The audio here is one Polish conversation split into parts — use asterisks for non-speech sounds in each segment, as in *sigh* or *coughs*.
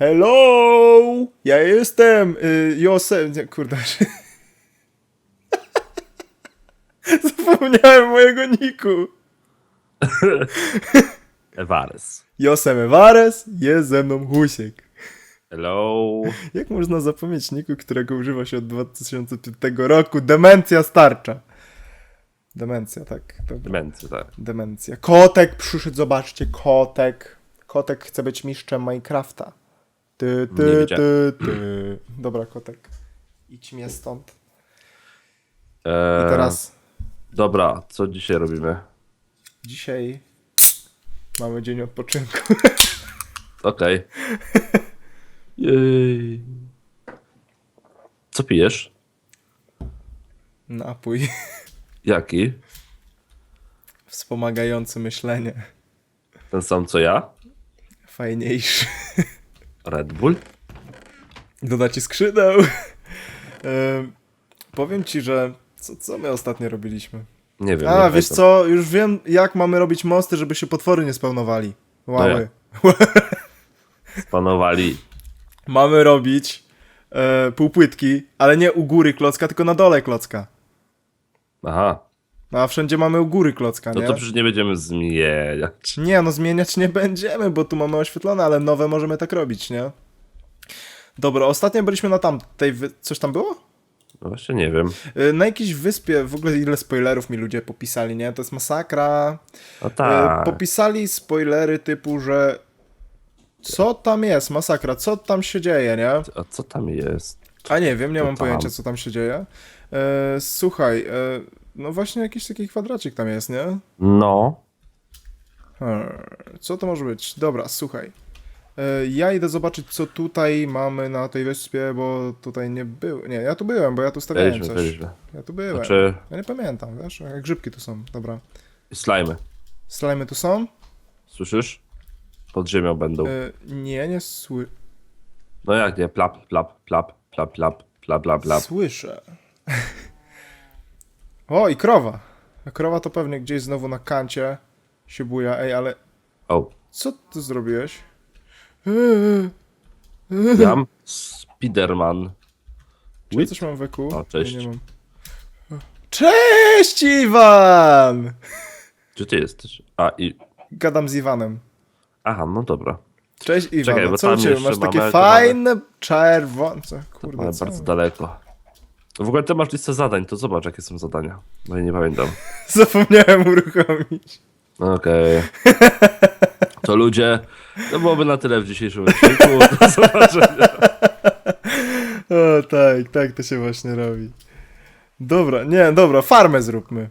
Hello! Ja jestem y, Josem. Nie, kurde. *laughs* Zapomniałem mojego niku. *laughs* Ewares. Josem Ewares, jest ze mną Husiek. Hello. Jak można zapomnieć niku, którego używa się od 2005 roku? Demencja starcza. Demencja, tak. Dobra. Demencja, tak. Demencja. Kotek przyszedł, zobaczcie, kotek. Kotek chce być mistrzem Minecrafta. Ty, ty, ty, ty. Dobra, kotek. Idź mnie stąd. Eee, I teraz, Dobra, co dzisiaj robimy? dzisiaj mamy dzień odpoczynku. Okej. *laughs* Jej. Co pijesz? Napój Jaki? wspomagający myślenie. Ten sam co ja? Fajniejszy. Red Bull? Doda ci skrzydeł. *laughs* Em, powiem ci, że co, co my ostatnio robiliśmy? Nie wiem. A, nie wiesz pamiętam. co, już wiem jak mamy robić mosty, żeby się potwory nie spełnowali. Łały. *laughs* Spanowali. Mamy robić e, półpłytki, ale nie u góry klocka, tylko na dole klocka. Aha. No, a wszędzie mamy u góry klocka, No nie? to przecież nie będziemy zmieniać. Nie, no zmieniać nie będziemy, bo tu mamy oświetlone, ale nowe możemy tak robić, nie? Dobra, ostatnio byliśmy na tamtej... Wy... Coś tam było? No właśnie nie wiem. E, Na jakiejś wyspie, w ogóle ile spoilerów mi ludzie popisali, nie? To jest masakra. No E, tak. Popisali spoilery typu, że co tam jest, masakra, co tam się dzieje, nie? A co tam jest? A nie wiem, nie Co mam tam? pojęcia, co tam się dzieje. E, słuchaj, no właśnie jakiś taki kwadracik tam jest, nie? No. Hmm, co to może być? Dobra, słuchaj. E, ja idę zobaczyć, co tutaj mamy na tej wyspie, bo tutaj nie był. Nie, ja tu byłem, bo ja tu stawiałem Byliśmy, coś. byliśmy. Ja tu byłem. Znaczy, Ja nie pamiętam, wiesz? Jak grzybki tu są. Dobra. slajmy. Slimy tu są? Słyszysz? Pod ziemią będą. E, nie, nie sły... No jak nie? Plap, plap, plap, plap, plap, plap, plap, plap. Słyszę. *laughs* o, i krowa. A krowa to pewnie gdzieś znowu na kancie się buja. Ej, ale O, co ty zrobiłeś? Jam Spiderman. Czy ja coś mam w? O, cześć. Nie, nie mam. Cześć, Iwan! Gdzie ty jesteś? A i. Gadam z Iwanem. Aha, no dobra. Cześć, Iwan. Czekaj, bo co u tam ciebie? jeszcze Masz takie mamy- fajne czerwone... co? Kurde, mamy co? bardzo daleko. W ogóle ty masz listę zadań, to zobacz jakie są zadania. No i nie pamiętam. *laughs* Zapomniałem uruchomić. Okej. *laughs* To ludzie, to byłoby na tyle w dzisiejszym odcinku. Do *laughs* zobaczenia. O, tak, tak to się właśnie robi. Dobra, nie, dobra, farmę zróbmy.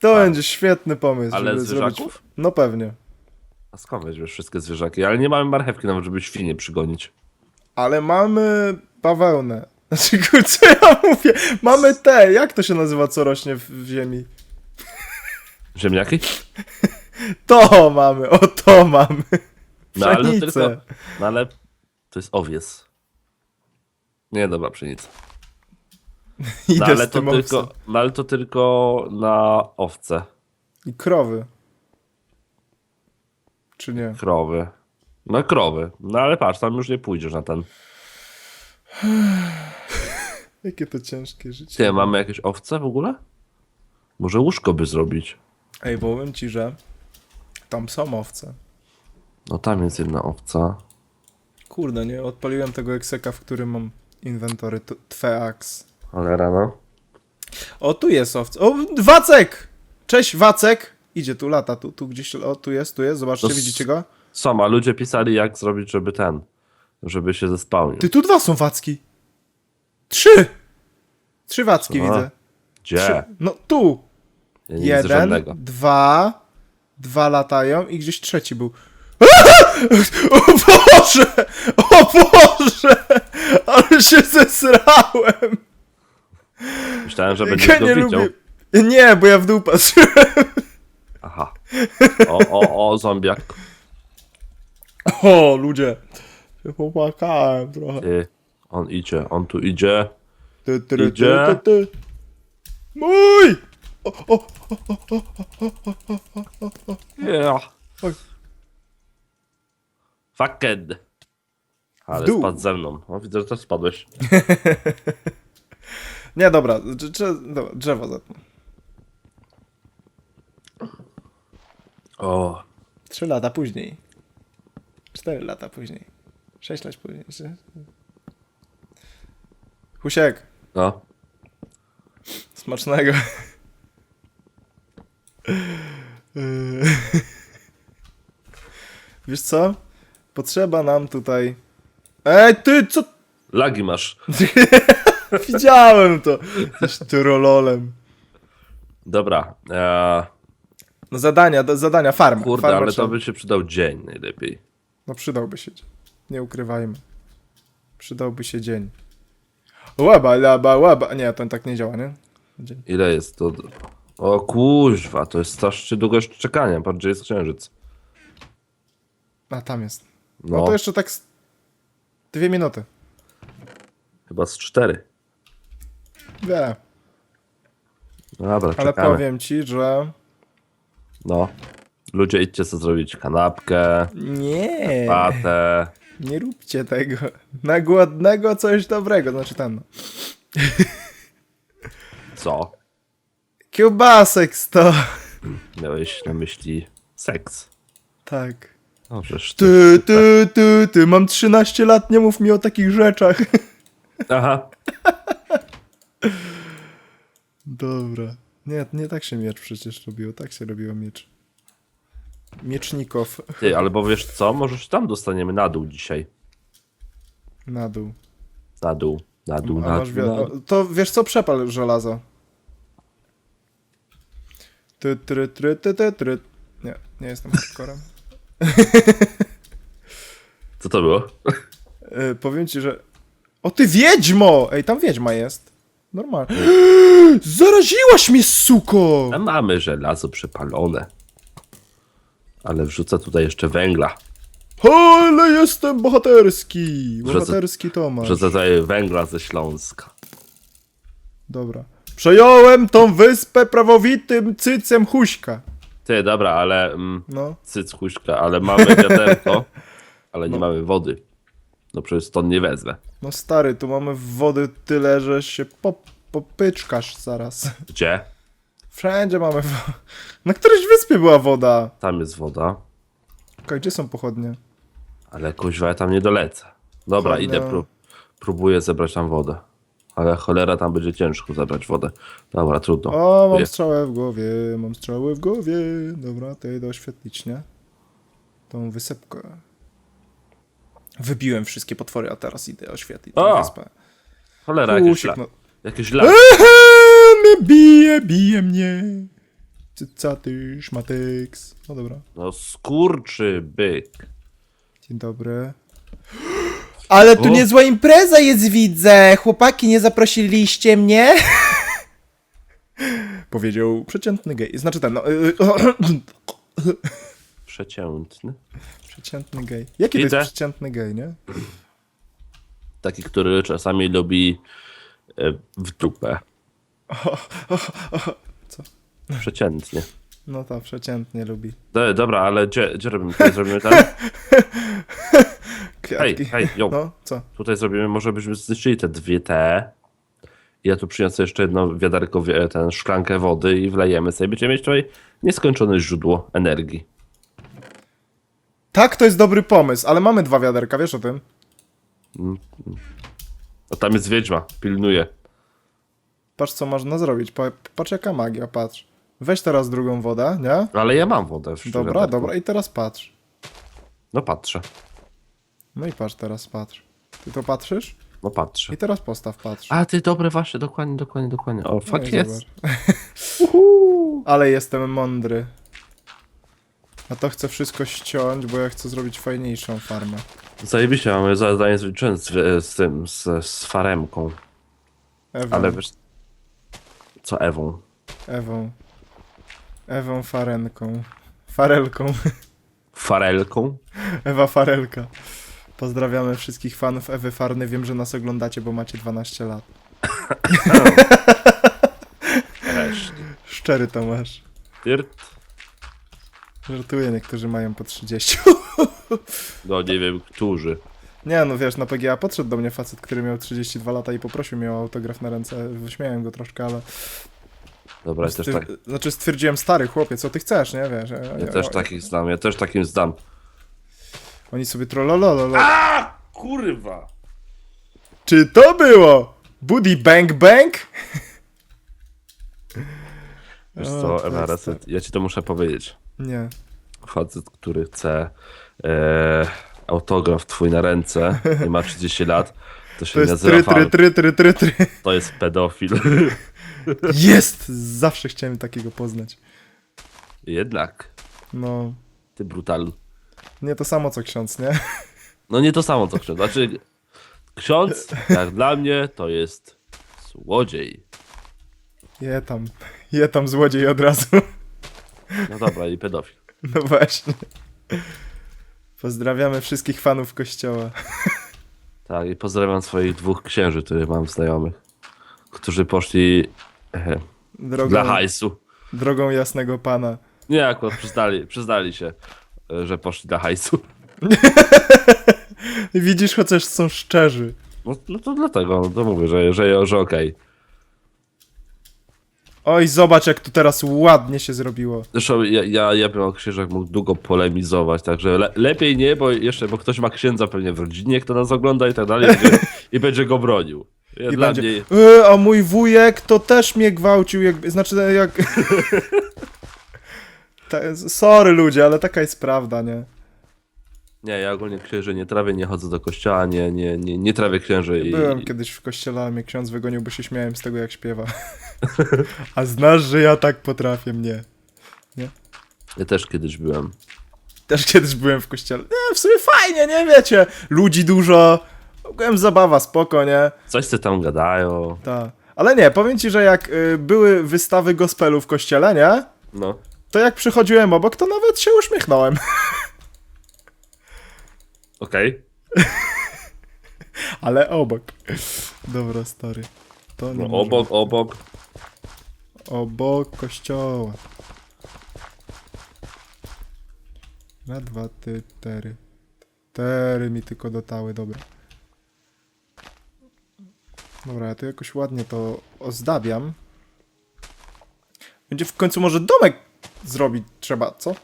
To Tak. będzie świetny pomysł, Ale żeby zrobić... zwierzaków? No pewnie. A skąd weźmiesz wszystkie zwierzaki? Ale nie mamy marchewki nawet, żeby świnie przygonić. Ale mamy bawełnę. Znaczy, co *laughs* ja mówię? Mamy te, jak to się nazywa, co rośnie w, w ziemi? Ziemniaki? To mamy, o to mamy. No ale Pszenicę. tylko. No ale to jest owies. Nie, dobra, pszenica. *laughs* Idę No ale z to tym tylko, owcem. no ale to tylko na owce, I krowy. Czy nie? krowy. No krowy. No ale patrz, tam już nie pójdziesz na ten. *sighs* Jakie to ciężkie życie. Nie, mamy jakieś owce w ogóle? Może łóżko by zrobić. Ej, powiem ci, że tam są owce. No tam jest jedna owca. Kurde, nie odpaliłem tego ekseka, w którym mam inwentory. To Tweax. Ale rano. O, tu jest owca. O, Wacek! Cześć, Wacek! Idzie tu, lata, tu, tu gdzieś, o, tu jest, tu jest, zobaczcie, To s- widzicie go? Są, a ludzie pisali jak zrobić, żeby ten, żeby się zespałnił. Ty, tu dwa są Wacki. Trzy! Trzy Wacki Co? widzę. Gdzie? Trzy. No, tu. Ja nie Jeden, żadnego. dwa, dwa latają i gdzieś trzeci był. *laughs* O Boże! O Boże! Ale się zesrałem! Myślałem, że Ja będziesz go nie widział. lubię. Nie, bo ja w dół patrzyłem. Aha. O, o, o, zombiak. O, ludzie. Się popłakałem trochę. Ty. On idzie, on tu idzie. Ty, ty, ty, Idzie. ty, ty. Mój! O, o, Yeah. Oj. Fucked. Ale dół. spadł ze mną. O, widzę, że też spadłeś. Nie, dobra, drze- drze- dobra drzewo zetnę. O, Trzy lata później. Cztery lata później. Sześć lat później. Husiek, no. smacznego. Yy. *laughs* Wiesz co? Potrzeba nam tutaj... Ej, ty, co? Lagi masz. *laughs* Widziałem to. Jesteś tyrololem. Dobra. E, No zadania, do, zadania, farma. kurde, farma ale trzeba- to by się przydał dzień najlepiej. No przydałby się dzień. Nie ukrywajmy. Przydałby się dzień. Łaba, laba, łaba. Nie, to tak nie działa, nie? Dzień. Ile jest to? O kuźwa, to jest strasznie długość czekania. Patrz, gdzie jest księżyc. A, tam jest. No, No, to jeszcze tak z... dwie minuty. chyba z cztery. Wie. Dobra, Ale czekamy. powiem ci, że... No. Ludzie, idźcie sobie zrobić kanapkę, Nie. patę. Nie róbcie tego. Na głodnego coś dobrego. Znaczy no. Co? Kiełbasek sto. Miałeś na myśli seks. Tak. Ty. Ty, ty, ty, ty. Mam 13 lat, nie mów mi o takich rzeczach. Aha. Dobra. Nie, nie tak się miecz przecież robiło. Tak się robiło miecz. Miecznikow Ty, albo wiesz co? Może się tam dostaniemy na dół dzisiaj. na dół. Na dół, na dół, A na masz dół. wi- Na... o, to wiesz co? Przepal żelazo. Ty, try, try, ty, ty, try. Nie, nie jestem hardcorem. *laughs* Co to było? Yy, powiem ci, że... O ty wiedźmo! Ej, tam wiedźma jest. Normalnie. *gasps* Zaraziłaś mnie, suko! A mamy żelazo przepalone. Ale wrzucę tutaj jeszcze węgla. Ale jestem bohaterski! Bohaterski Tomasz. Wrzucę tutaj węgla ze Śląska. Dobra. Przejąłem tą wyspę prawowitym cycem Huśka. Ty, dobra, ale... Mm, No. cyc huśka, ale mamy wiaderko, *laughs* ale nie No. mamy wody. No przecież stąd nie wezmę. No stary, tu mamy wody tyle, że się pop popyczkasz zaraz. Gdzie? Wszędzie mamy wo- *laughs* Na którejś wyspie była woda. Tam jest woda. Okej, gdzie są pochodnie? Ale kuźwa, ja tam nie dolecę. Dobra, Cholera. idę, pró próbuję zebrać tam wodę. Ale cholera, tam będzie ciężko zebrać wodę. Dobra, trudno. O, mam Wie- strzałę w głowie, mam strzałę w głowie. Dobra, to idę oświetlić, nie? Tą wysepkę. Wybiłem wszystkie potwory, a teraz idę oświetlić O! wyspę. Cholera, jakieś, Kusiek, la no. jakieś *laughs* bije, bije mnie. Co ty, szmateks. No dobra, No skurczy byk. dzień dobry. Ale tu O. niezła impreza jest, widzę. Chłopaki, nie zaprosiliście mnie? *laughs* Powiedział przeciętny gej. Znaczy ten, no... y, Przeciętny. *coughs* Przeciętny gej. Jaki to Widzę. jest przeciętny gej, nie? Taki, który czasami lubi e, w dupę. *laughs* Co? Przeciętnie. No to przeciętnie lubi. Do, dobra, ale gdzie, gdzie robimy? Tutaj zrobimy tak? *laughs* Hej, hej. No, co? Tutaj zrobimy, może byśmy zniszczyli te dwie te. Ja tu przyniosę jeszcze jedno wiaderko, wie- ten szklankę wody i wlejemy sobie. Będziemy mieć tutaj nieskończone źródło energii. Tak, to jest dobry pomysł, ale mamy dwa wiaderka, wiesz o tym? A tam jest wiedźma, pilnuje. Patrz, co można zrobić. Pa- Patrz, jaka magia, patrz. Weź teraz drugą wodę, nie? Ale ja mam wodę w Dobra, dobra, i teraz patrz. No patrzę, No i patrz, teraz patrz. Ty to patrzysz? no patrzę. I teraz postaw, patrz. A ty, dobre, właśnie, dokładnie, dokładnie, dokładnie. O, No fuck i jest. zobacz. *laughs* Ale jestem mądry. A to chcę wszystko ściąć, bo ja chcę zrobić fajniejszą farmę. Zajebiście, mamy zadanie zliczone z, z tym, z, z faremką. Ewą, Ale wiesz... Co Ewą? Ewą. Ewą farenką. Farelką. Farelką? Ewa Farelka. Pozdrawiamy wszystkich fanów Ewy Farny. Wiem, że nas oglądacie, bo macie 12 lat. Szczery Tomasz. Tyrt? Żartuję, niektórzy mają po 30. No nie wiem, którzy. Nie, no wiesz, na PGA podszedł do mnie facet, który miał 32 lata i poprosił mnie o autograf na ręce. Wyśmiałem go troszkę, ale... Dobra, ja też, tak, Znaczy stwierdziłem, stary chłopie, co ty chcesz, nie? Wiesz, ja, ja też takich znam, ja też takim zdam. Oni sobie trollolololo. A kurwa! Czy to było? Buddy Bang Bang? *laughs* Wiesz O, co, jest MRS, to. ja ci to muszę powiedzieć. Nie. Facet, który chce e, autograf twój na ręce i ma 30 lat, to się To jest nazywa try, try, try, try, try, try. To jest pedofil. Jest! Zawsze chciałem takiego poznać. Jednak, No, ty brutal. nie to samo co ksiądz, nie? No nie to samo co ksiądz. Znaczy, ksiądz, jak dla mnie, to jest złodziej. Je tam, je tam złodziej od razu. No dobra, i pedofil. No właśnie. Pozdrawiamy wszystkich fanów kościoła. *laughs* Tak, i pozdrawiam swoich dwóch księży, których mam znajomych, którzy poszli e, Drogą, dla hajsu. drogą jasnego pana. Nie, akurat przyznali, przyznali się, e, że poszli dla hajsu. *laughs* Widzisz, chociaż są szczerzy. No, no to dlatego, no to mówię, że, że, że okej. Oj, zobacz jak tu teraz ładnie się zrobiło. Zresztą ja, ja, ja bym o księżach mógł długo polemizować, także le, lepiej nie, bo jeszcze, bo ktoś ma księdza pewnie w rodzinie, kto nas ogląda i tak dalej i będzie, i będzie go bronił. Ja, I dla będzie, mnie, e, a mój wujek to też mnie gwałcił, jakby, znaczy jak... *laughs* Ta, sorry ludzie, ale taka jest prawda, nie? Nie, ja ogólnie księży nie trawię, nie chodzę do kościoła, nie, nie, nie, nie trawię księży i, Byłem kiedyś w kościele, a mnie ksiądz wygonił, bo się śmiałem z tego jak śpiewa. *laughs* a znasz, że ja tak potrafię mnie. ja też kiedyś byłem. Też kiedyś byłem w kościele. Nie, w sumie fajnie, nie wiecie? Ludzi dużo. Byłem zabawa, spoko, nie? Coś se tam gadają, Ta. Ale nie, powiem ci, że jak y, były wystawy gospelu w kościele, nie? no. To jak przychodziłem obok, to nawet się uśmiechnąłem. *laughs* Okej. *laughs* Ale obok. Dobra, stary. To nie No, może obok, obok. być. Obok kościoła. Na dwa, ty, tery. Tery mi tylko dotały, dobra. Dobra, ja tu jakoś ładnie to ozdabiam. Będzie w końcu może domek zrobić trzeba, co?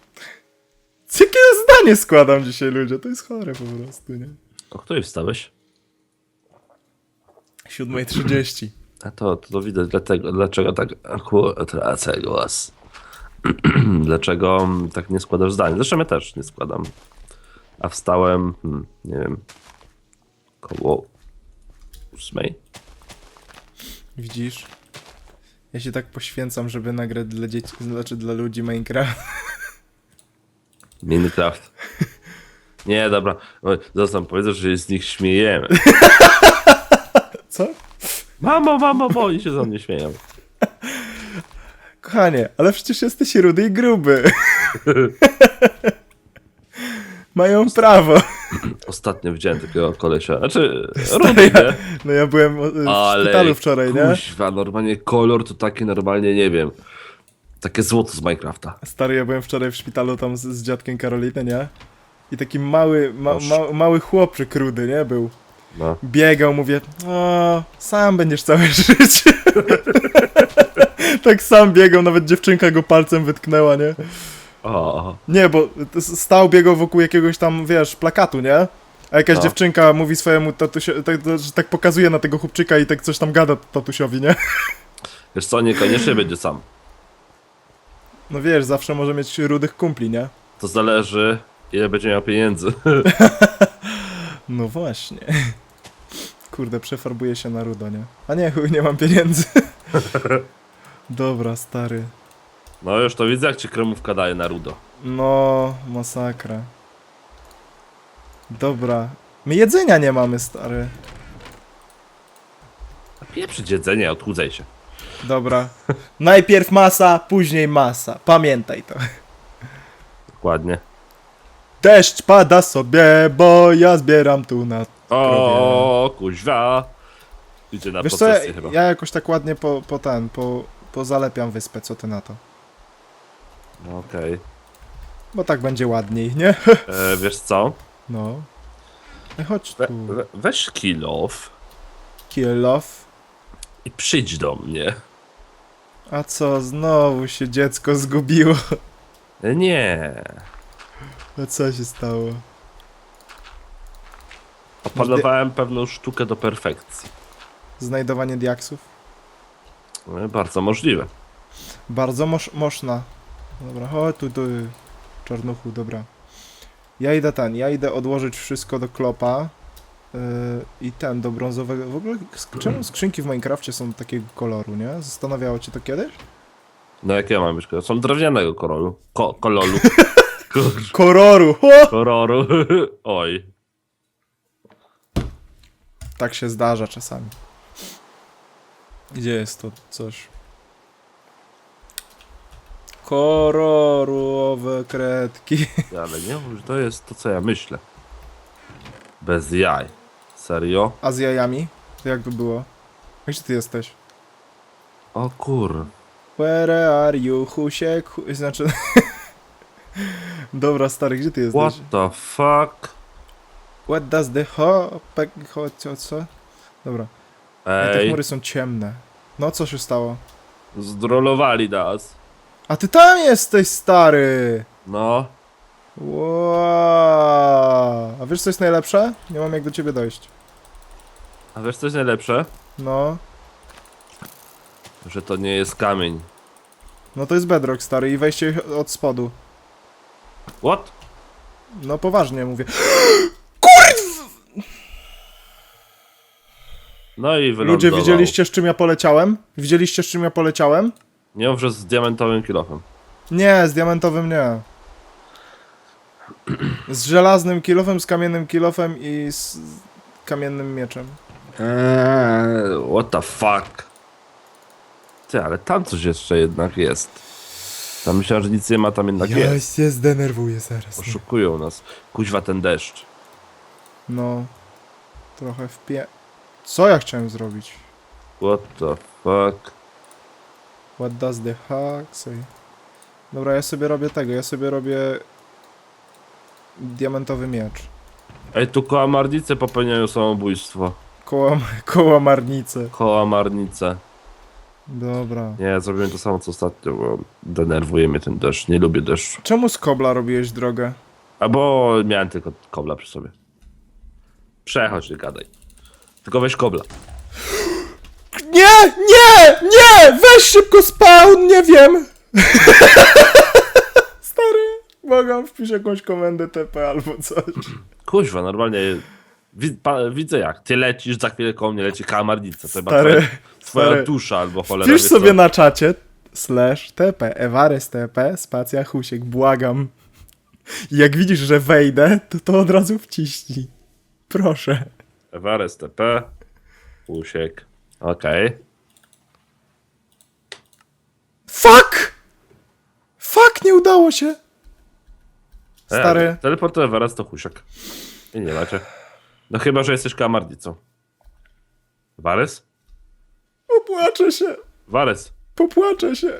Zdanie składam dzisiaj, ludzie? To jest chore po prostu, nie? O której wstałeś? 7.30. *clears throat* A to, to widać dlatego, dlaczego tak akurat tracę głos. *clears throat* dlaczego tak nie składasz zdań? Zresztą ja też nie składam. A wstałem, hmm, nie wiem, koło ósmej. Widzisz? Ja się tak poświęcam, żeby nagrać dla dzieci, znaczy dla ludzi Minecraft. Minecraft. Nie, dobra. Zostań, powiedzą, że się z nich śmiejemy. *laughs* Co? Mamo, mamo, bo oni się ze mnie śmieją. Kochanie, ale przecież jesteś rudy i gruby. *laughs* Mają prawo. Ostatnio widziałem takiego kolesia. Znaczy, rudy, ja, no ja byłem e, w Ale szpitalu wczoraj, nie? kuźwa, normalnie kolor to taki normalnie, nie wiem, takie złoto z Minecrafta. Stary, ja byłem wczoraj w szpitalu tam z, z dziadkiem Karoliny, nie? I taki mały, ma, ma, mały chłopczyk rudy, nie? Był. No. Biegał, mówię, o, sam będziesz całe *laughs* życie. tak sam biegał, nawet dziewczynka go palcem wytknęła, nie? O, Nie, bo stał, biegał wokół jakiegoś tam, wiesz, plakatu, nie? A jakaś No. dziewczynka mówi swojemu tatusiowi, tak, że tak pokazuje na tego chłopczyka i tak coś tam gada tatusiowi, nie? wiesz co, niekoniecznie będzie sam. No wiesz, zawsze może mieć rudych kumpli, nie? To zależy, ile będzie miał pieniędzy. *laughs* No właśnie. Kurde, przefarbuję się na rudo, nie? A nie, chuj, nie mam pieniędzy. *laughs* Dobra, stary. No już to widzę, jak ci kremówka daje na rudo. No, masakra. Dobra. My jedzenia nie mamy, stary. Pieprzyć jedzenie, odchudzaj się. Dobra. Najpierw masa, później masa. Pamiętaj to. Dokładnie. Deszcz pada sobie, bo ja zbieram tu na... O, kuźwa. Idzie na Wiesz co, ja, procesję chyba. ja jakoś tak ładnie po, po ten, po, pozalepiam wyspę, co ty na to? No, Okej. Bo tak będzie ładniej, nie? E, Wiesz co? No. Ej, chodź We, tu. we, weź kill off Kill off. i przyjdź do mnie. A co, znowu się dziecko zgubiło. Nie. A co się stało? Opanowałem pewną sztukę do perfekcji. Znajdowanie diaksów? No, Bardzo możliwe. Bardzo mosz, moszna. Dobra, chodź tu, tu. Czarnuchu, dobra. Ja idę ten, ja idę odłożyć wszystko do klopa. Yy, I ten, do brązowego. W ogóle, czemu skrzynki w Minecrafcie są takiego koloru, nie? Zastanawiało cię to kiedyś? No jakie mam być? Są drewnianego koloru. Ko kololu. Ho! koloru. *laughs* *laughs* *laughs* Oj. Tak się zdarza czasami. Gdzie jest to coś? Kolorowe kredki. Ale nie mów, to jest to, co ja myślę. Bez jaj. Serio? A z jajami? To jak to było? Gdzie ty jesteś? O kur... Where are you, Husiek? Hu... Znaczy... *laughs* Dobra, stary, gdzie ty jesteś? What the fuck? What does the ho... Pe... ho... co, co? Dobra. Ej. Te Ej, chmury są ciemne. No, co się stało? zdrolowali nas. A ty tam jesteś, stary! No. Wow. A wiesz, co jest najlepsze? Nie mam jak do ciebie dojść. A wiesz, co jest najlepsze? No. Że to nie jest kamień. No to jest bedrock, stary, i wejście od spodu. What? No poważnie mówię. *gasps* No i wylądował. Ludzie, widzieliście z czym ja poleciałem? Widzieliście z czym ja poleciałem? Nie mów, że z diamentowym kilofem. Nie, z diamentowym nie. *clears throat* Z żelaznym kilofem, z kamiennym kilofem i z kamiennym mieczem. Eee, what the fuck? Ty, ale tam coś jeszcze jednak jest. Tam myślałem, że nic nie ma, tam jednak jest. się zdenerwuję zaraz. Oszukują nas. Kuźwa ten deszcz. No. Trochę wpie... Co ja chciałem zrobić? What the fuck? What does the hack say? Dobra, ja sobie robię tego, ja sobie robię... Diamentowy miecz. Ej, tu kołamarnice popełniają samobójstwo. Koło, *laughs* marnicy. Kołamarnice. Dobra. Nie, zrobiłem to samo co ostatnio, bo denerwuje mnie ten deszcz. Nie lubię deszczu. Czemu z kobla robiłeś drogę? Albo miałem tylko kobla przy sobie. Przechodź, nie gadaj. Tylko weź kobla. Nie! Nie! Nie! Weź szybko spawn! Nie wiem! *laughs* Błagam, wpisz jakąś komendę TP albo coś. Kuźwa, normalnie widzę jak. Ty lecisz, za chwilę koło mnie leci kałamarnica. To chyba twoja, twoja dusza albo cholera. Wpisz sobie co. na czacie slash TP, Ewares TP, spacja Husiek, błagam. I jak widzisz, że wejdę, to to od razu wciśnij. Proszę. Ewares TP. Usiek. Okej. Fuck! Fuck, nie udało się! Okay. Stary, Teleportuję Ewares to Husiek. I nie macie. No chyba, że jesteś kałamarnicą. Wares? popłaczę się, Wares. popłaczę się.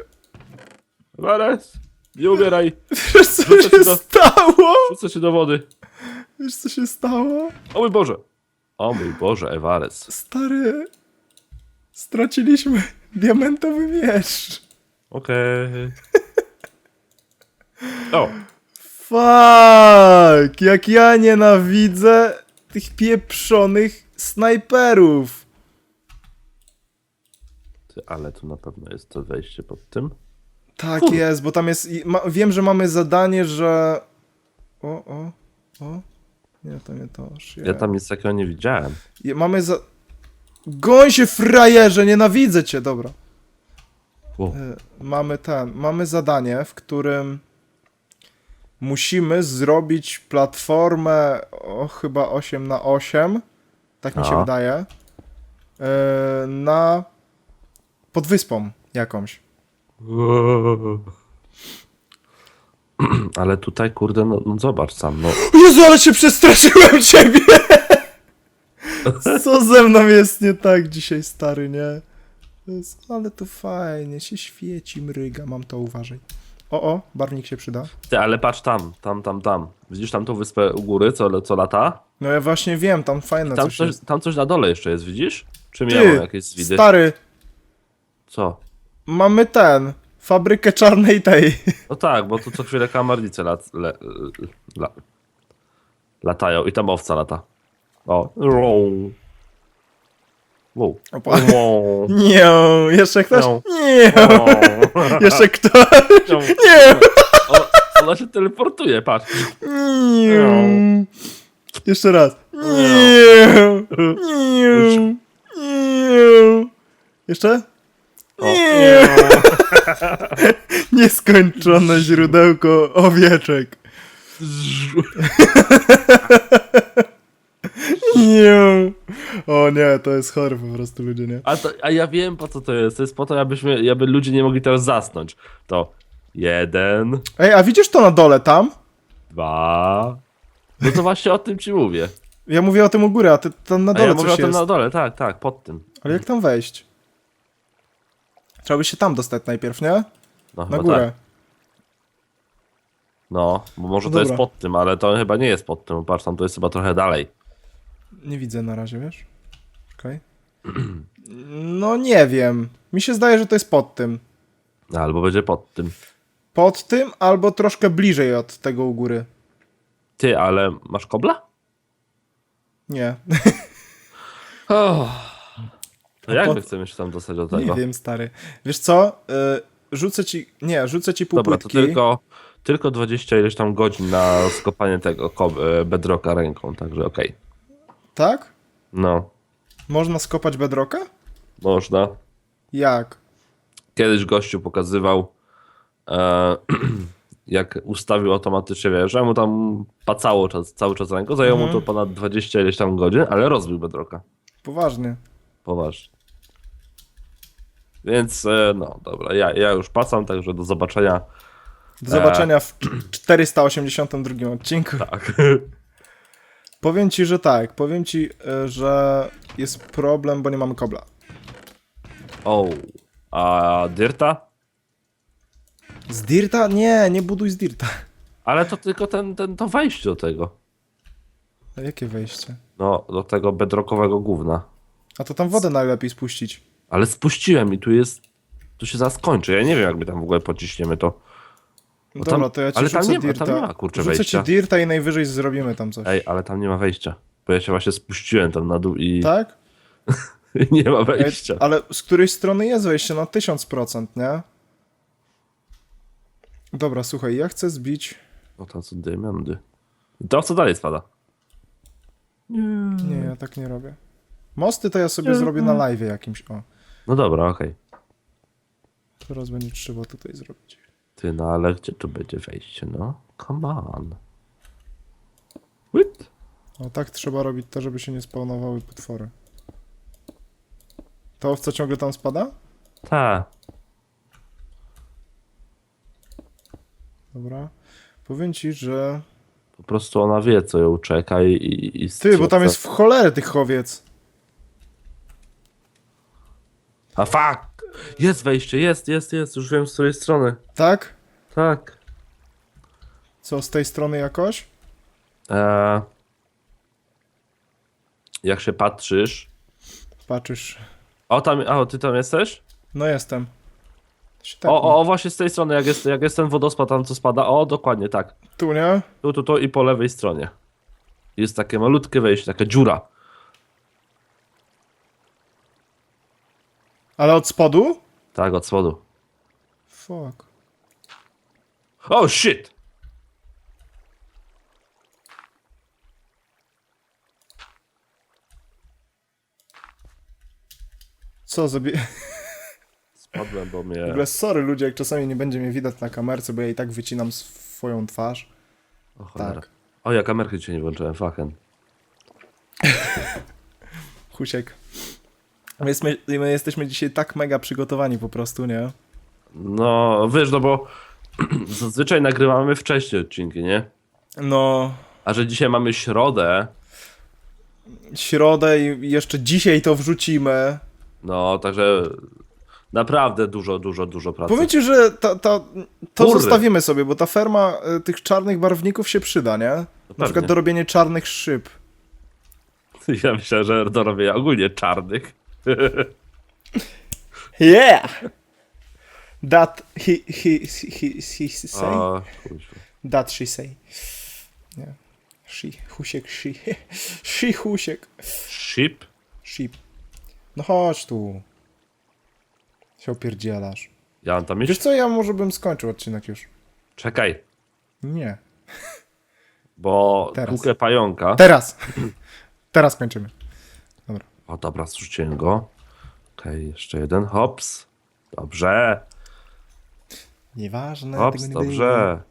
Wares. Nie umieraj. Wiesz co Wrzucę się do- stało? Rzucę cię do wody. Wiesz co się stało? O mój Boże. O mój Boże, Ewares. Stary, straciliśmy diamentowy miecz. Okej. O, Fuck, jak ja nienawidzę tych pieprzonych snajperów. ty, ale tu na pewno jest to wejście pod tym. Tak jest, bo tam jest. i Ma, wiem, że mamy zadanie, że. O, o, o. Nie, to nie to. Shit. Ja tam nic takiego nie widziałem. Je- Mamy za. Goń się, frajerze, nienawidzę cię, dobra. E, Mamy ten. Mamy zadanie, w którym musimy zrobić platformę o chyba 8 na 8 tak mi się wydaje. e, Na. pod wyspą jakąś. Ale tutaj, kurde, no, no zobacz sam, no. Jezu, ale się przestraszyłem ciebie! Co ze mną jest nie tak dzisiaj, stary, nie? Ale to fajnie, się świeci, mryga, mam to, uważaj. O, o, barwnik się przyda. Ty, ale patrz tam, tam, tam, tam. Widzisz tam tą wyspę u góry, co, co lata? No ja właśnie wiem, tam fajne Tam coś, coś, jest. tam coś na dole jeszcze jest, widzisz? Czy Ty, miałem jakieś zwidy? stary, Co? mamy ten, fabrykę czarnej tej. *laughs* No tak, bo tu co chwilę kamarnice lat, le, la, latają i tam owca lata. O. Wow. Wow. Opa. Wow. *laughs* Nie, jeszcze ktoś? No. Nie, Wow. *laughs* jeszcze ktoś? Nie, O, ona się teleportuje, patrz. nie. Jeszcze raz. Nie, nie, nie. Jeszcze? Nie. *laughs* Nieskończone źródełko owieczek. Nie. O nie, to jest chore po prostu ludzie, nie? A, to, a ja wiem po co to jest. To jest po to, abyśmy, aby ludzie nie mogli teraz zasnąć. To jeden, Ej, a widzisz to na dole tam? dwa. No to właśnie o tym ci mówię. Ja mówię o tym u góry, a ty tam na A dole ja mówię o coś tym jest. na dole, tak, tak, pod tym. Ale jak tam wejść? Trzeba by się tam dostać najpierw, nie? No, Na chyba górę. Tak. No, bo może No to jest dobra. pod tym, ale to chyba nie jest pod tym. Patrz, tam to jest chyba trochę dalej. Nie widzę na razie, wiesz? Okej. No nie wiem. Mi się zdaje, że to jest pod tym. Albo będzie pod tym. Pod tym, albo troszkę bliżej od tego u góry. Ty, ale masz kobla? Nie. *laughs* To jak pod- my chcemy się tam dostać do Nie tego? wiem, stary. Wiesz co? Y, rzucę ci. Nie, rzucę ci pół Dobra, to płytki. tylko, tylko 20 ileś tam godzin na skopanie tego e, bedrocka ręką, także okej. Tak? No, Można skopać bedrocka? można. Jak? Kiedyś gościu pokazywał, e, *clears throat* jak ustawił automatycznie, wiesz, że mu tam pacało czas, cały czas ręką, zajęło mu Mhm. to ponad 20 ileś tam godzin, ale rozbił bedrocka. Poważnie. Poważnie. Więc, e, no dobra, ja, ja już pacam, także do zobaczenia. Do zobaczenia w 482 odcinku. Tak. *laughs* Powiem ci, że tak. Powiem ci, y, że jest problem, bo nie mamy kobla. o, a Dirta? Z Dirta? Nie, nie buduj z Dirta. Ale to tylko ten, ten, to wejście do tego. A jakie wejście? No, do tego bedrockowego gówna. A to tam wodę najlepiej spuścić. Ale spuściłem i tu jest, tu się zaraz kończy. Ja nie wiem, jak my tam w ogóle pociśniemy to. No tam- dobra, to ja ci ale rzucę tam nie ma- Dirta. tam nie ma, kurczę, rzucę wejścia. ci Dirta i najwyżej zrobimy tam coś. Ej, ale tam nie ma wejścia. Bo ja się właśnie spuściłem tam na dół i *laughs* Tak? nie ma Ej, wejścia. ale z której strony jest wejście? Na 1000%, nie? Dobra, słuchaj, ja chcę zbić... No tam są diamenty. I To co dalej spada? Nie, ja tak nie robię. Mosty to ja sobie zrobię na live jakimś. O, No dobra, okej. teraz będzie trzeba tutaj zrobić. Ty, no ale gdzie tu będzie wejście, no? Come on. Wit? O, tak trzeba robić to, żeby się nie spawnowały potwory. Ta owca ciągle tam spada? Ta. Dobra. Powiem ci, że... Po prostu ona wie, co ją czeka i... i, i Ty, bo tam jest w cholerę tych chowiec. A fuck! Jest wejście, jest, jest, jest. Już wiem, z której strony. Tak? Tak. Co, z tej strony jakoś? Eee, jak się patrzysz... Patrzysz. O, tam, a, ty tam jesteś? No jestem. Się tak- O, o, o, właśnie z tej strony, jak jest, jak jest ten wodospad tam, co spada. O, dokładnie, tak. Tu, nie? Tu, tu, tu i po lewej stronie. Jest takie malutkie wejście, taka dziura. Ale od spodu? Tak, od spodu. Fuck. Oh, shit! Co zrobię? *laughs* Spadłem, bo W mnie... ogóle sorry ludzie, jak czasami nie będzie mnie widać na kamerce, bo ja i tak wycinam swoją twarz. O, cholera. Tak. O, ja kamerki dzisiaj nie włączyłem, fucking. *laughs* Husiek. My, jesteśmy, my jesteśmy dzisiaj tak mega przygotowani po prostu, nie? No, wiesz, no bo *clears throat* zazwyczaj nagrywamy wcześniej odcinki, nie? No, A że dzisiaj mamy środę, środę i jeszcze dzisiaj to wrzucimy. no, także Naprawdę dużo, dużo, dużo pracy. Powiem ci, że ta, ta, to Kurde. zostawimy sobie, bo ta ferma y, tych czarnych barwników się przyda, nie? Na pewnie. przykład do robienia czarnych szyb. *laughs* Ja myślałem, że do robienia ogólnie czarnych. *laughs* Yeah! That he, he, he, he say? O, kuźwa. That she say. Nie. She, husiek, she. *laughs* She, husiek. Ship? Sheep. No chodź tu. Się opierdzielasz. Ja mam tam Wiesz co, ja może bym skończył odcinek już. Czekaj, Nie. bo Teraz. pająka. Teraz! Teraz kończymy. O dobra, zrzuciłem go. Okej, jeszcze jeden, hops. Dobrze, Nieważne. hops, tego nie dobrze.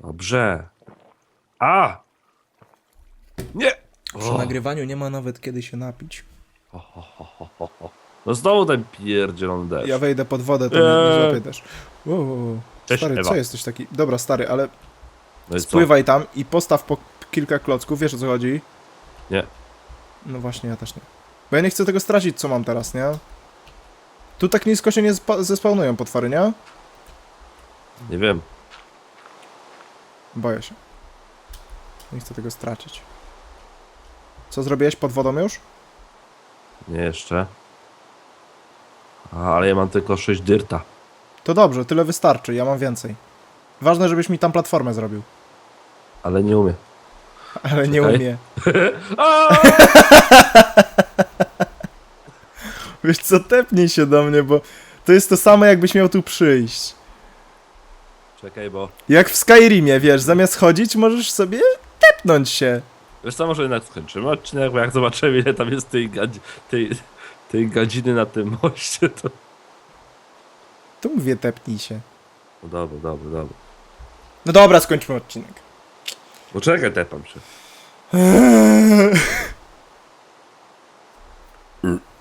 Dobrze. A! Nie! Przy O, nagrywaniu nie ma nawet kiedy się napić. no znowu ten pierdzielony deszcz. Ja wejdę pod wodę, to nie, nie Eee. też. Wow. Cześć, Stary, Ewa. co jesteś taki? Dobra, stary, ale No i co? spływaj tam i postaw po kilka klocków, wiesz o co chodzi? Nie. No właśnie, ja też nie. Bo ja nie chcę tego stracić, co mam teraz, nie? Tu tak nisko się nie spa- zespawnują potwory, nie? Nie wiem. Boję się. Nie chcę tego stracić. Co zrobiłeś pod wodą już? Nie jeszcze. A, ale ja mam tylko 6 dyrta. To dobrze, tyle wystarczy, ja mam więcej. Ważne, żebyś mi tam platformę zrobił. Ale nie umiem. Ale nie Czekaj. umie. *laughs* *laughs* Wiesz co, tepnij się do mnie, bo to jest to samo, jakbyś miał tu przyjść. Czekaj, bo... Jak w Skyrimie, wiesz, zamiast chodzić, możesz sobie tepnąć się. Wiesz co, może jednak skończymy odcinek, bo jak zobaczymy ile tam jest tej, gadzi- tej, tej gadziny na tym moście, to... Tu mówię, tepnij się. No dobra, dobra, dobra. No dobra, skończmy odcinek. Poczekaj, tepam się.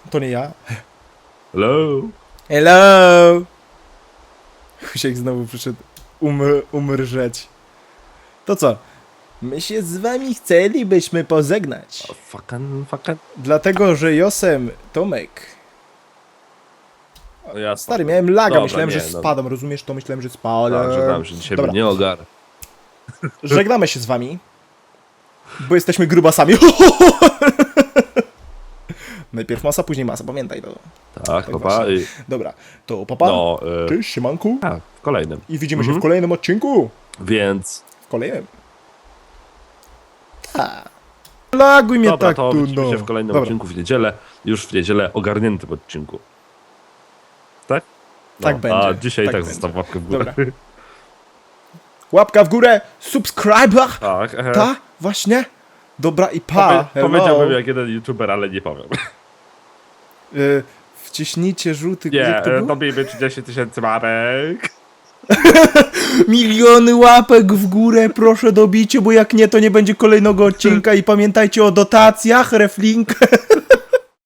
To nie ja. Hello? Hello! Husiek znowu przyszedł umr umrżeć. To co? My się z wami chcielibyśmy pożegnać. O, fucking, fucking... Dlatego, że Josem Tomek. No ja Stary, miałem laga, Dobra, myślałem, nie, że no. spadam, rozumiesz to? Myślałem, że spadam. Tak, że tam, że dzisiaj Dobra. nie ogar. Żegnamy się z wami, bo jesteśmy grubasami. *laughs* Najpierw masa, później masa, pamiętaj to. Tak, Tak papa. I, Dobra, to papa, no, y, cześć, siemanku tak, w kolejnym. i widzimy się Mhm. w kolejnym odcinku. Więc, W kolejnym. Ta. Laguj mnie dobra, tak to tu, widzimy no. się w kolejnym Dobra. odcinku w niedzielę. Już w niedzielę ogarniętym odcinku. Tak? Tak będzie, A dzisiaj tak tak, zostaw łapkę w górę. Dobra. *laughs* Łapka w górę, subscriber, Tak, ta, właśnie. Dobra i pa, Powie, powiedziałbym jak jeden youtuber, ale nie powiem. Y, wciśnijcie żółty, Nie, e, dobijmy 30 tysięcy marek. *laughs* Miliony łapek w górę, proszę dobicie, bo jak nie, to nie będzie kolejnego odcinka i pamiętajcie o dotacjach, reflink. *laughs*